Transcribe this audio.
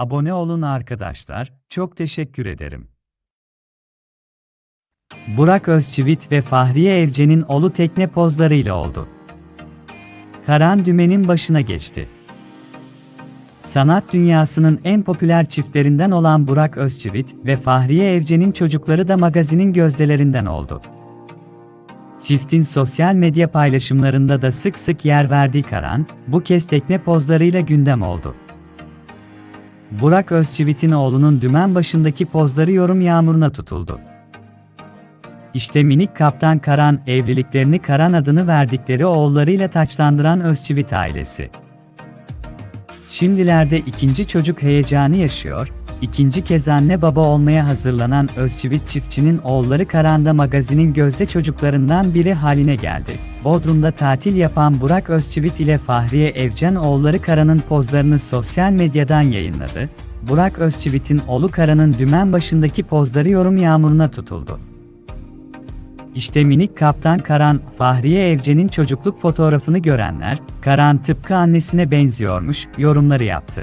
abone olun arkadaşlar, çok teşekkür ederim. Burak Özçivit ve Fahriye Evcen'in oğlu tekne pozlarıyla oldu. Karan Dümen'in başına geçti. Sanat dünyasının en popüler çiftlerinden olan Burak Özçivit ve Fahriye Evcen'in çocukları da magazinin gözdelerinden oldu. Çiftin sosyal medya paylaşımlarında da sık sık yer verdiği Karan, bu kez tekne pozlarıyla gündem oldu. Burak Özçivit'in oğlunun dümen başındaki pozları yorum yağmuruna tutuldu. İşte minik kaptan Karan, evliliklerini Karan adını verdikleri oğullarıyla taçlandıran Özçivit ailesi. Şimdilerde ikinci çocuk heyecanı yaşıyor, ikinci kez anne baba olmaya hazırlanan Özçivit çiftçinin oğulları Karan'da magazinin gözde çocuklarından biri haline geldi. Bodrum'da tatil yapan Burak Özçivit ile Fahriye Evcen oğulları Karan'ın pozlarını sosyal medyadan yayınladı. Burak Özçivit'in oğlu Karan'ın dümen başındaki pozları yorum yağmuruna tutuldu. İşte minik kaptan Karan, Fahriye Evcen'in çocukluk fotoğrafını görenler, Karan tıpkı annesine benziyormuş, yorumları yaptı.